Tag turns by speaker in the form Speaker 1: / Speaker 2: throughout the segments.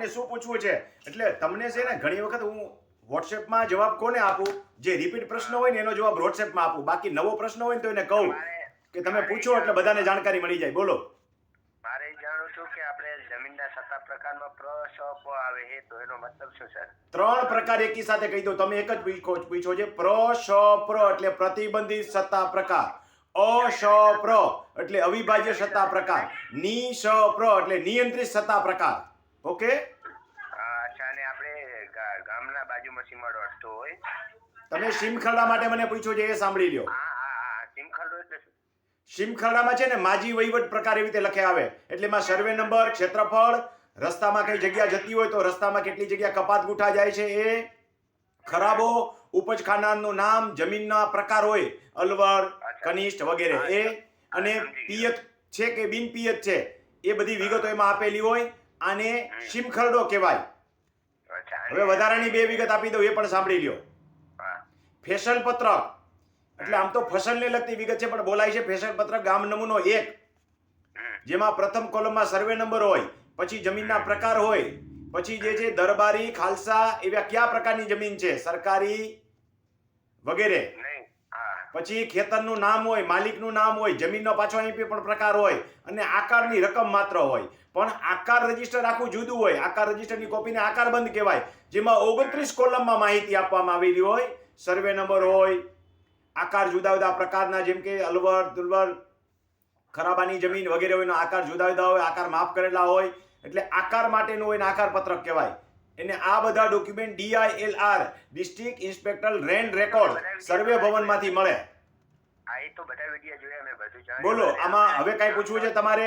Speaker 1: આપને શું પૂછવું છે? એટલે તમને છે ને ઘણી વખત હું વોટ્સએપમાં જવાબ કોને આપું? જે રિપીટ પ્રશ્ન હોય ને એનો જવાબ વોટ્સએપમાં આપું. બાકી નવો પ્રશ્ન હોય ને તો એને કહું કે તમે પૂછો એટલે બધાને જાણકારી મળી જાય. બોલો.
Speaker 2: મારે જાણવું છું કે આપણે જમીનના સત્તા પ્રકારમાં પ્ર આવે છે તો એનો મતલબ શું સર
Speaker 1: ત્રણ પ્રકાર એકી સાથે કહી દો તમે એક જ પૂછો પૂછો છે પ્રસપ્ર એટલે પ્રતિબંધિત સત્તા પ્રકાર. અસપ્ર એટલે અવિભાજ્ય સત્તા પ્રકાર. નિસપ્ર એટલે નિયંત્રિત સત્તા પ્રકાર. ઓકે?
Speaker 2: અચ્છા અને આપણે ગામના બાજુમાં સીમાડો અટતો હોય.
Speaker 1: તમે સીમખરડા માટે મને પૂછ્યો છે એ સાંભળી લ્યો.
Speaker 2: હા હા હા સીમખંડો એટલે શું?
Speaker 1: સીમખરડામાં છે ને માજી વહીવટ પ્રકાર એવી રીતે લખે આવે. એટલે એમાં સર્વે નંબર ક્ષેત્રફળ રસ્તામાં કઈ જગ્યા જતી હોય તો રસ્તામાં કેટલી જગ્યા કપાત ગુઠા જાય છે એ ખરાબો ઉપજ ખાનારનું નામ જમીનના પ્રકાર હોય અલવર કનિષ્ઠ વગેરે. એ અને પિયત છે કે બિન પિયત છે એ બધી વિગતો એમાં આપેલી હોય. આને શિમખરડો કહેવાય. હવે વધારાની બે વિગત આપી દઉં, એ પણ સાંભળી લ્યો. ફેશન પત્રક. એટલે આમ તો ફસલને લગતી વિગત છે, પણ બોલાય છે ફેશન પત્રક ગામ નમૂનો એક. જેમાં પ્રથમ કોલમમાં સર્વે નંબર હોય, પછી જમીનના પ્રકાર હોય, પછી જે છે દરબારી, ખાલસા, એવા કયા પ્રકારની જમીન છે? સરકારી વગેરે. પછી ખેતરનું નામ હોય, માલિકનું નામ હોય, જમીનનો પાછો અહીં પણ પ્રકાર હોય અને આકારની રકમ માત્ર હોય. પણ આકાર રજિસ્ટર આખું જુદું હોય. આકાર રજીસ્ટરની કોપીને આકાર બંધ કહેવાય. જેમાં ઓગણત્રીસ કોલમમાં માહિતી આપવામાં આવેલી હોય. સર્વે નંબર હોય. આકાર જુદા જુદા પ્રકારના, જેમ કે અલવર, દુલવર, ખરાબાની જમીન વગેરે હોય આકાર જુદા જુદા હોય, આકાર માફ કરેલા હોય. એટલે આકાર માટેનું હોય આકાર પત્રક કહેવાય. એને આ બધા document DILR district inspector land record survey ભવનમાંથી મળે. બોલો, આમાં હવે કઈ પૂછવું છે તમારે?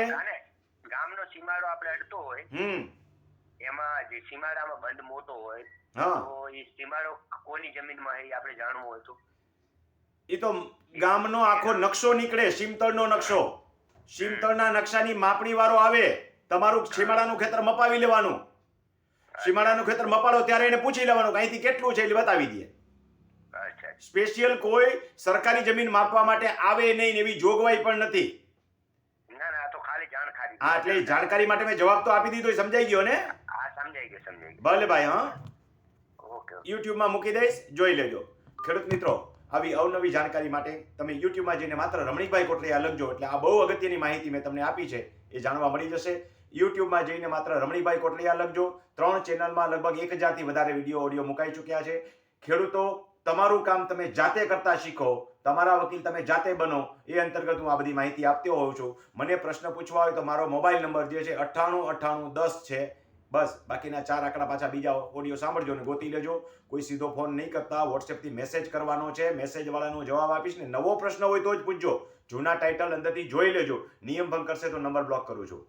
Speaker 2: ગામનો સીમાડો આપણે અડતો હોય
Speaker 1: હમ.
Speaker 2: એમાં જે સીમાડામાં બંધ મોટો હોય તો એ સીમાડો કોની જમીનમાં હોય આપણે જાણવું હોય તો.
Speaker 1: એ તો ગામનો આખો નકશો નીકળે સીમતળનો નકશો. સીમતળના નકશાની માપણી વાળો આવે તમારું સીમાડાનું ખેતર મપાવી લેવાનું. સીમાડાનું ખેતર મપાડો ત્યારે એને પૂછી લેવાનું કે અહીંથી કેટલું છે એટલે બતાવી દે. સ્પેશિયલ કોઈ સરકારી જમીન માપવા માટે આવે નહીં એવી જોગવાઈ પણ નથી. હા એટલે જાણકારી માટે મેં જવાબ તો આપી દીધો સમજાઈ ગયો ને?
Speaker 2: સમજાઈ ગયું સમજાઈ
Speaker 1: ભલે ભાઈ હા. યુટ્યુબમાં મૂકી દઈશ જોઈ લેજો. ખેડૂત મિત્રો આવી અવનવી જાણકારી માટે તમે યુટ્યુબમાં જઈને માત્ર રમણીકભાઈ કોટલિયા લખજો એટલે આ બહુ અગત્યની માહિતી મેં તમને આપી છે એ જાણવા મળી જશે. યુટ્યુબમાં જઈને માત્ર રમણીભાઈ કોટલિયા લખજો. ત્રણ ચેનલમાં લગભગ એક હજારથી વધારે વીડિયો ઓડિયો મુકાઈ ચૂક્યા છે. ખેડૂતો, તમારું કામ તમે જાતે કરતા શીખો. તમારા વકીલ તમે જાતે બનો. એ અંતર્ગત હું આ બધી માહિતી આપતો હોઉં છું. મને પ્રશ્ન પૂછવા હોય તો મારો મોબાઈલ નંબર જે છે અઠ્ઠાણું અઠ્ઠાણું, દસ છે. બસ, બાકીના ચાર આંકડા પાછા બીજા ઓડિયો સાંભળજો ને ગોતી લેજો. કોઈ સીધો ફોન નહીં કરતા. વોટ્સએપથી મેસેજ કરવાનો છે. મેસેજ વાળાનો જવાબ આપીશ ને નવો પ્રશ્ન હોય તો જ પૂછજો. જૂના ટાઇટલ અંદરથી જોઈ લેજો. નિયમ ભંગ કરશે તો નંબર બ્લોક કરું છું.